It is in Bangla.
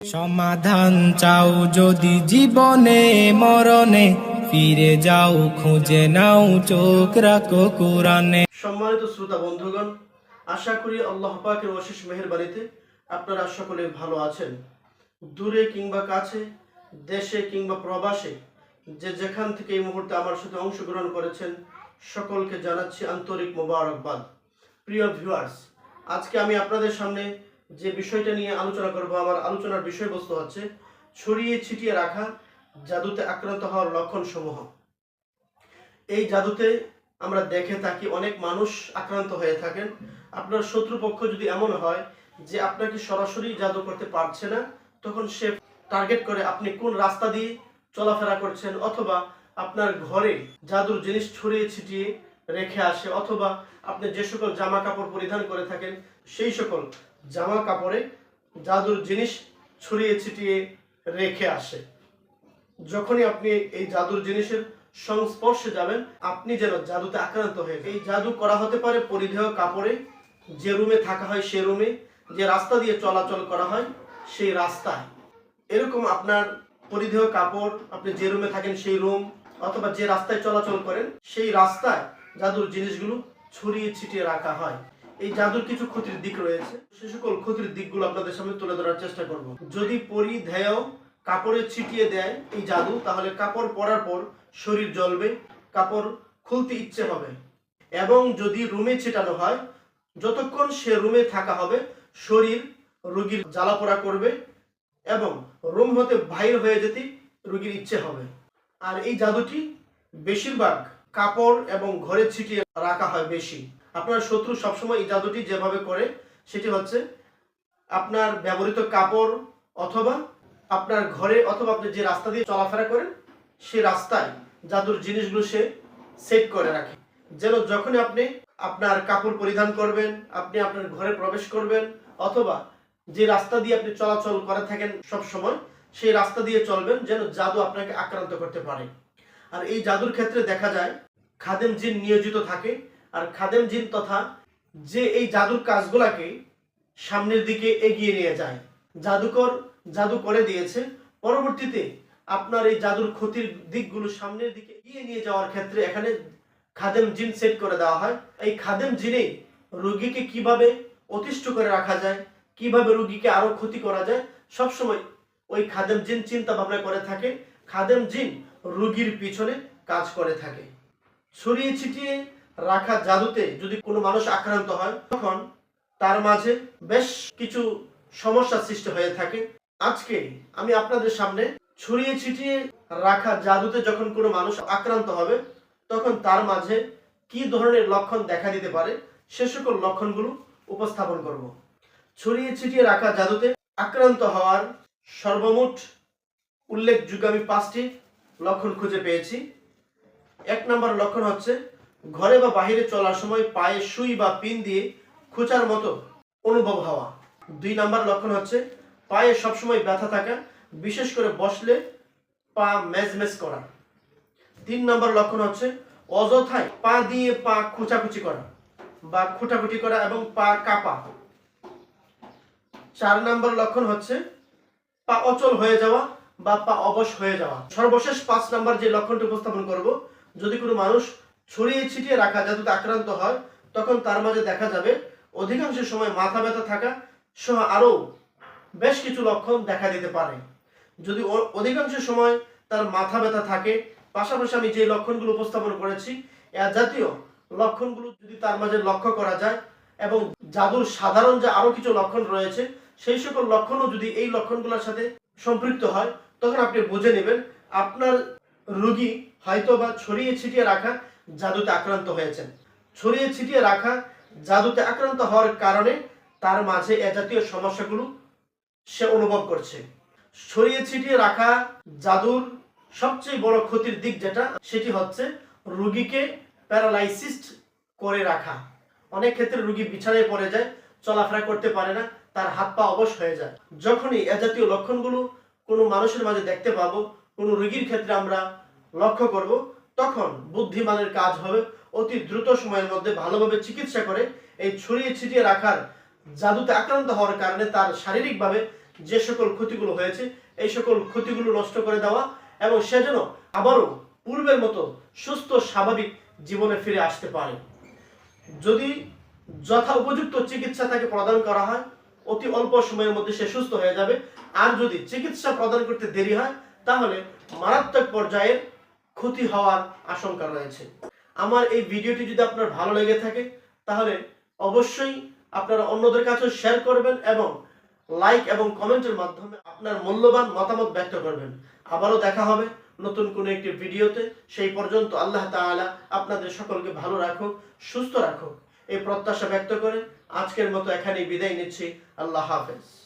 সমাধান চাও যদি জীবনে, মরণে, ফিরে যাও, খুঁজে নাও, চোখ রাখো কোরআনে। সম্মানিত শ্রোতা বন্ধুগণ, আশা করি আল্লাহ পাকের অশেষ মেহেরবাড়িতে আপনারা সকলে ভালো আছেন। দূরে কিংবা কাছে, দেশে কিংবা প্রবাসে, যে যেখান থেকে এই মুহূর্তে আমার সাথে অংশগ্রহণ করেছেন, সকলকে জানাচ্ছি আন্তরিক মোবারকবাদ। প্রিয় ভিউয়ার্স আজকে আমি আপনাদের সামনে যে বিষয়টা নিয়ে আলোচনা করব আমার আলোচনার বিষয়বস্তু হচ্ছে ছড়িয়ে ছিটিয়ে রাখা জাদুতে আক্রান্ত হওয়ার লক্ষণ সমূহ এই জাদুতে আমরা দেখে থাকি অনেক মানুষ আক্রান্ত হয়ে থাকেন। আপনার শত্রুপক্ষ যদি এমন হয় যে আপনাকে সরাসরি জাদু করতে পারছে না, তখন সে টার্গেট করে আপনি কোন রাস্তা দিয়ে চলাফেরা করছেন, অথবা আপনার ঘরে জাদুর জিনিস ছড়িয়ে ছিটিয়ে রেখে আসে, অথবা আপনি যে সকল জামা কাপড় পরিধান করে থাকেন, সেই সকল জামা কাপড়ে জাদুর জিনিস ছড়িয়ে ছিটিয়ে রেখে আসে। যখনই আপনি এই জাদুর জিনিসের সংস্পর্শে যাবেন, আপনি যেন জাদুতে আক্রান্ত হয়ে এই জাদু করা হতে পারে পরিধেয় কাপড়ে, যে রুমে থাকা হয় সে রুমে, যে রাস্তা দিয়ে চলাচল করা হয় সেই রাস্তায়। এরকম আপনার পরিধেয় কাপড়, আপনি যে রুমে থাকেন সেই রুম, অথবা যে রাস্তায় চলাচল করেন, সেই রাস্তায় জাদুর জিনিসগুলো ছড়িয়ে ছিটিয়ে রাখা হয়। এই জাদুর কিছু ক্ষতির দিক রয়েছে। সে সকল ক্ষতির দিকগুলো আপনাদের সামনে তুলে ধরার চেষ্টা করব। যদি পরিধেয় কাপড়ে ছিটিয়ে দেয় এই জাদু, তাহলে কাপড় পরার পর শরীর জ্বলবে, কাপড় খুলতে ইচ্ছে হবে। এবং যদি রুমে ছিটানো হয়, যতক্ষণ সে রুমে থাকা হবে, শরীর রোগীর জ্বালাপোড়া করবে এবং রুম হতে বাহির হয়ে যেতে রুগীর ইচ্ছে হবে। আর এই জাদুটি বেশিরভাগ কাপড় এবং ঘরে ছিটিয়ে রাখা হয় বেশি। আপনার শত্রু সবসময় এই জাদুটি যেভাবে করে, সেটি হচ্ছে আপনার ব্যবহৃত কাপড় অথবা আপনার ঘরে অথবা আপনি যে রাস্তা দিয়ে চলাফেরা করেন, সে রাস্তায় জাদুর জিনিসগুলো সে সেট করে রাখে। যেন যখনই আপনি আপনার কাপড় পরিধান করবেন, আপনি আপনার ঘরে প্রবেশ করবেন, অথবা যে রাস্তা দিয়ে আপনি চলাচল করে থাকেন সব সময় সেই রাস্তা দিয়ে চলবেন, যেন জাদু আপনাকে আক্রান্ত করতে পারে। আর এই জাদুর ক্ষেত্রে দেখা যায়, খাদেম জিন নিয়োজিত থাকে আর খাদেম জিন তথা যে এই জাদুর কাজগুলাকে সামনের দিকে এগিয়ে নিয়ে যায়। জাদুকর জাদু করে দিয়েছে। পরবর্তীতে আপনার এই জাদুর ক্ষতির দিকগুলো সামনের দিকে এগিয়ে নিয়ে যাওয়ার ক্ষেত্রে এখানে খাদেম জিন সেট করে দেওয়া হয়। এই খাদেম জিনে রোগীকে কীভাবে অতিষ্ঠ করে রাখা যায়, কীভাবে রোগীকে আরও ক্ষতি করা যায়, সবসময় ওই খাদেম জিন চিন্তা ভাবনা করে থাকে। খাদেম জিন রোগীর পিছনে কাজ করে থাকে। ছড়িয়ে ছিটিয়ে রাখা জাদুতে যদি কোনো মানুষ আক্রান্ত হয়, তখন তার মাঝে বেশ কিছু সমস্যা সৃষ্টি হয়ে থাকে। আজকে আমি আপনাদের সামনে ছড়িয়ে ছিটিয়ে রাখা জাদুতে যখন কোনো মানুষ আক্রান্ত হবে, তখন তার মাঝে কি ধরনের লক্ষণ দেখা দিতে পারে, সে সকল লক্ষণগুলো উপস্থাপন করব। ছড়িয়ে ছিটিয়ে রাখা জাদুতে আক্রান্ত হওয়ার সর্বমোট উল্লেখযোগ্য আমি পাঁচটি লক্ষণ খুঁজে পেয়েছি। এক নম্বর লক্ষণ হচ্ছে ঘরে বা বাহিরে চলার সময় পায়ে সুই বা পিন দিয়ে খোঁচার মতো অনুভব হওয়া। দুই নাম্বার লক্ষণ হচ্ছে পায়ে সবসময় ব্যথা থাকা, বিশেষ করে বসলে পা মেজমেজ করা। তিন নাম্বার লক্ষণ হচ্ছে অযথায় পা দিয়ে পা খোঁচাখুচি করা বা খুঁটাখুটি করা এবং পা কাঁপা। চার নাম্বার লক্ষণ হচ্ছে পা অচল হয়ে যাওয়া বা পা অবশ হয়ে যাওয়া। সর্বশেষ পাঁচ নাম্বার যে লক্ষণটি উপস্থাপন করব, যদি কোনো মানুষ ছড়িয়ে ছিটিয়ে রাখা যাতে আক্রান্ত হয়, তখন তার মাঝে দেখা যাবে অধিকাংশ সময় মাথা ব্যথা থাকা সহ আরও বেশ কিছু লক্ষণ দেখা দিতে পারে। যদি অধিকাংশ সময় তার মাথা ব্যথা থাকে, পাশাপাশি আমি যে লক্ষণগুলো উপস্থাপন করেছি, এ জাতীয় লক্ষণগুলো যদি তার মাঝে লক্ষ্য করা যায় এবং জাদুর সাধারণ যে আরও কিছু লক্ষণ রয়েছে, সেই সকল লক্ষণও যদি এই লক্ষণগুলোর সাথে সম্পৃক্ত হয়, তখন আপনি বুঝে নেবেন আপনার রুগী হয়তো বা ছড়িয়ে ছিটিয়ে রাখা জাদুতে আক্রান্ত হয়েছেন। ছড়িয়ে ছিটিয়ে রাখা জাদুতে আক্রান্ত হওয়ার কারণে তার মাঝে এ জাতীয় সমস্যাগুলো সে অনুভব করছে। ছড়িয়ে ছিটিয়ে রাখা জাদুর সবচেয়ে বড় ক্ষতির দিক যেটা, সেটি হচ্ছে রোগীকে প্যারালাইসিস করে রাখা। অনেক ক্ষেত্রে রুগী বিছানায় পড়ে যায়, চলাফেরা করতে পারে না, তার হাত পা অবশ হয়ে যায়। যখনই এ জাতীয় লক্ষণগুলো কোনো মানুষের মাঝে দেখতে পাবো, কোনো রুগীর ক্ষেত্রে আমরা লক্ষ্য করব তখন বুদ্ধিমানের কাজ হবে। অতি দ্রুত সময়ের মধ্যে ভালোভাবে চিকিৎসা করে এই ছড়িয়ে ছিটিয়ে রাখার জাদুতে আক্রান্ত হওয়ার কারণে তার শারীরিকভাবে যে সকল ক্ষতিগুলো হয়েছে, এই সকল ক্ষতিগুলো নষ্ট করে দেওয়া এবং সে যেন আবারও পূর্বের মতো সুস্থ, স্বাভাবিক জীবনে ফিরে আসতে পারে। যদি যথা উপযুক্ত চিকিৎসা তাকে প্রদান করা হয়, অতি অল্প সময়ের মধ্যে সে সুস্থ হয়ে যাবে। আর যদি চিকিৎসা প্রদান করতে দেরি হয়, তাহলে মারাত্মক পর্যায়ের ক্ষতি হওয়ার আশঙ্কা রয়েছে। আমার এই ভিডিওটি যদি আপনার ভালো লেগে থাকে, তাহলে অবশ্যই আপনারা অন্যদের কাছেও শেয়ার করবেন এবং লাইক এবং কমেন্টের মাধ্যমে আপনার মূল্যবান মতামত ব্যক্ত করবেন। আবারও দেখা হবে নতুন কোনো একটি ভিডিওতে। সেই পর্যন্ত আল্লাহ তাআলা আপনাদের সকলকে ভালো রাখুক, সুস্থ রাখুক। এই প্রত্যাশা ব্যক্ত করে আজকের মতো এখানেই বিদায় নিচ্ছি। আল্লাহ হাফেজ।